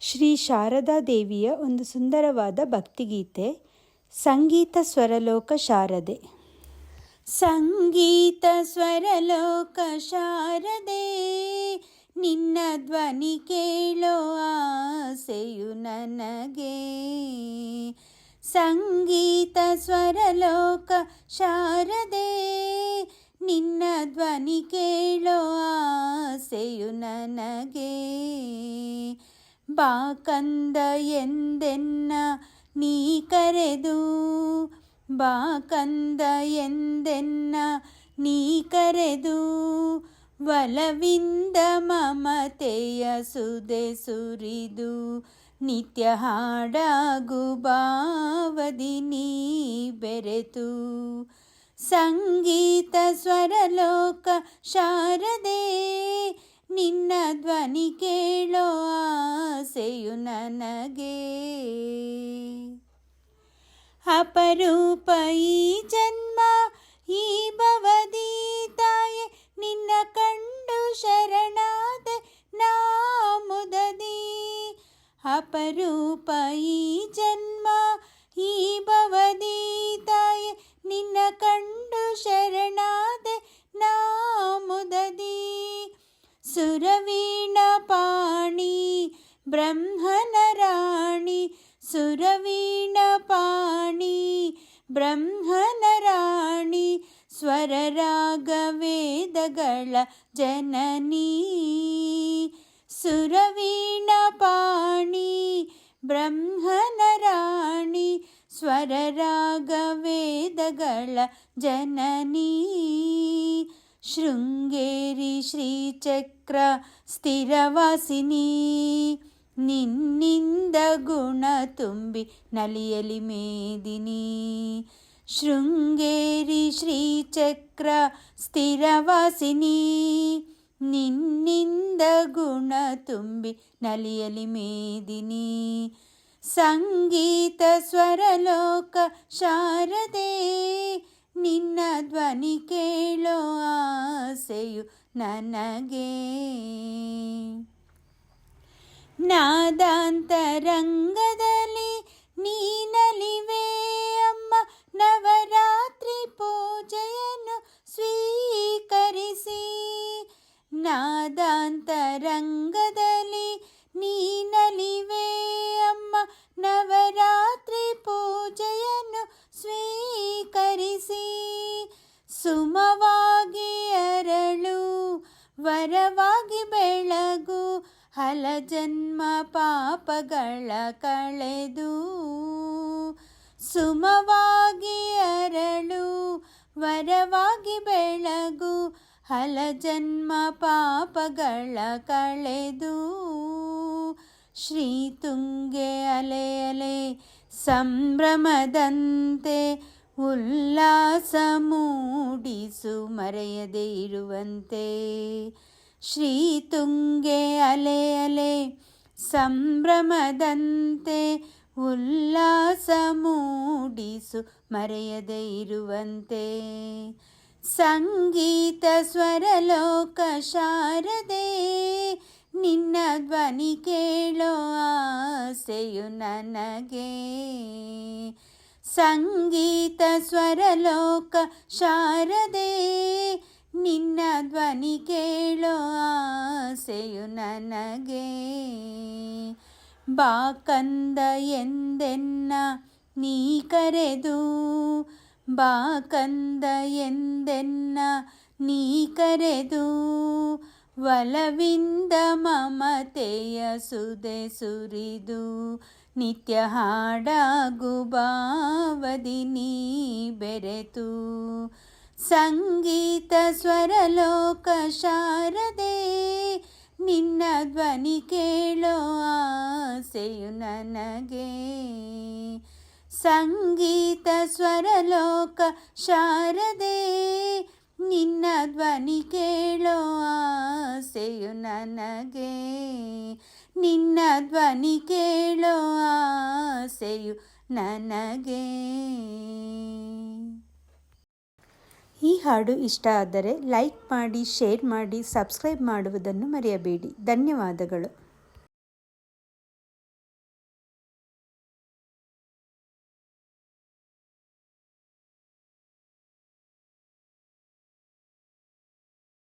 ಶ್ರೀ ಶಾರದಾ ದೇವಿಯ ಒಂದು ಸುಂದರವಾದ ಭಕ್ತಿಗೀತೆ, ಸಂಗೀತ ಸ್ವರಲೋಕ ಶಾರದೆ. ಸಂಗೀತ ಸ್ವರಲೋಕ ಶಾರದೆ, ನಿನ್ನ ಧ್ವನಿ ಕೇಳೋ ಆಸೆಯು ನನಗೆ. ಸಂಗೀತ ಸ್ವರಲೋಕ ಶಾರದೆ, ನಿನ್ನ ಧ್ವನಿ ಕೇಳೋ ಬಾಕಂದ ಎಂದೆನ್ನ ನೀ ಕರೆದು? ಬಾಕಂದ ಎಂದೆನ್ನ ನೀ ಕರೆದು? ಒಲವಿಂದ ಮಮತೆಯ ಸುದೆ ಸುರಿದು ನಿತ್ಯ ಹಾಡಾಗು ಬಾವದಿ ನೀ ಬೆರೆತು. ಸಂಗೀತ ಸ್ವರಲೋಕ ಶಾರದೆ ನಿನ್ನ ಧ್ವನಿ ಕೇಳೋ ಆಸೆಯು ನನಗೆ. ಅಪರೂಪ ಈ ಜನ್ಮ, ಈ ಭವದಿ ತಾಯೆ, ನಿನ್ನ ಕಂಡು ಶರಣಾದ ನಾ ಮುದದಿ ಅಪರೂಪ ಈ ಜನ್ಮ, ಈ ಭವದಿ ತಾಯೆ, ನಿನ್ನ ಕಂಡು ಶರಣಾದ ನಾ ಮುದದಿ ಸುರವೀಣ ಬ್ರಹ್ಮನ ರಾಣಿ ಸ್ವರರಾಗ ವೇದಗಳ ಜನನೀ ಸುರವೀಣ ಪಾಣಿ ಬ್ರಹ್ಮನ ರಾಣಿ ಸ್ವರರಾಗ ವೇದಗಳ ಜನನೀ ಶೃಂಗೇರಿ ಶ್ರೀಚಕ್ರ ಸ್ಥಿರವಾಸಿನಿ ನಿನ್ನಿಂದ ಗುಣ ತುಂಬಿ ನಲಿಯಲಿ ಮೇದಿನಿ. ಶೃಂಗೇರಿ ಶ್ರೀಚಕ್ರ ಸ್ಥಿರವಾಸಿನಿ. ನಿನ್ನಿಂದ ಗುಣ ತುಂಬಿ ನಲಿಯಲಿ ಮೇದಿನಿ. ಸಂಗೀತ ಸ್ವರಲೋಕ ಶಾರದೆ, ನಿನ್ನ ಧ್ವನಿ ಕೇಳೋ ಆಸೆಯು ನನಗೆ. ನಾದಾಂತರಂಗದಲ್ಲಿ ನೀನಲಿವೆ ಅಮ್ಮ. ನವರಾತ್ರಿ ಪೂಜೆಯನ್ನು ಸ್ವೀಕರಿಸಿ. ನಾದಾಂತರಂಗದಲ್ಲಿ ನೀನಲಿವೆ ಅಮ್ಮ. ನವರಾತ್ರಿ ಪೂಜೆಯನ್ನು ಸ್ವೀಕರಿಸಿ. ಸುಮವಾಗಿ ಅರಳು, ವರವಾಗಿ ಬೆಳಗು ಹಲ ಜನ್ಮ ಪಾಪಗಳ ಕಳೆದು ಸುಮವಾಗಿ ಅರಳು, ವರವಾಗಿ ಬೆಳಗು, ಹಲ ಜನ್ಮ ಪಾಪಗಳ ಕಳೆದು ಶ್ರೀ ತುಂಗೆ ಅಲೆ ಅಲೆ ಸಂಭ್ರಮದಂತೆ ಉಲ್ಲಾಸ ಮೂಡಿಸು, ಮರೆಯದೇ ಇರುವಂತೆ. ಶ್ರೀ ತುಂಗೆ ಅಲೆ ಅಲೆ, ಸಂಭ್ರಮದಂತೆ ಉಲ್ಲಾಸ ಮೂಡಿಸು ಮರೆಯದೆ ಇರುವಂತೆ. ಸಂಗೀತ ಸ್ವರಲೋಕ ಶಾರದೆ, ನಿನ್ನ ಧ್ವನಿ ಕೇಳೋ ಆಸೆಯು ನನಗೆ. ಸಂಗೀತ ಸ್ವರಲೋಕ ಶಾರದೆ ನಿನ್ನ ಧ್ವನಿ ಕೇಳೋ ಆಸೆಯು ನನಗೆ. ಬಾಕಂದ ಎಂದೆನ್ನ ನೀ ಕರೆದು ಬಾಕಂದ ಎಂದೆನ್ನ ನೀ ಕರೆದು, ಒಲವಿಂದ ಮಮತೆಯ ಸುದೆ ಸುರಿದು, ನಿತ್ಯ ಹಾಡಾಗು ಬಾವದಿ ನೀ ಬೆರೆತು. ಸಂಗೀತ ಸ್ವರಲೋಕ ಶಾರದೆ, ನಿನ್ನ ಧ್ವನಿ ಕೇಳೋ ಆಸೆಯು ನನಗೆ. ಸಂಗೀತ ಸ್ವರಲೋಕ ಶಾರದೆ, ನಿನ್ನ ಧ್ವನಿ ಕೇಳೋ ಆಸೆಯು ನನಗೆ. ನಿನ್ನ ಧ್ವನಿ ಕೇಳೋ ಆಸೆಯು ನನಗೆ. ಹಾಡು ಇಷ್ಟ ಆದರೆ ಲೈಕ್ ಮಾಡಿ ಶೇರ್ ಮಾಡಿ ಸಬ್ಸ್ಕ್ರೈಬ್ ಮಾಡುವುದನ್ನು ಮರೆಯಬೇಡಿ. ಧನ್ಯವಾದಗಳು.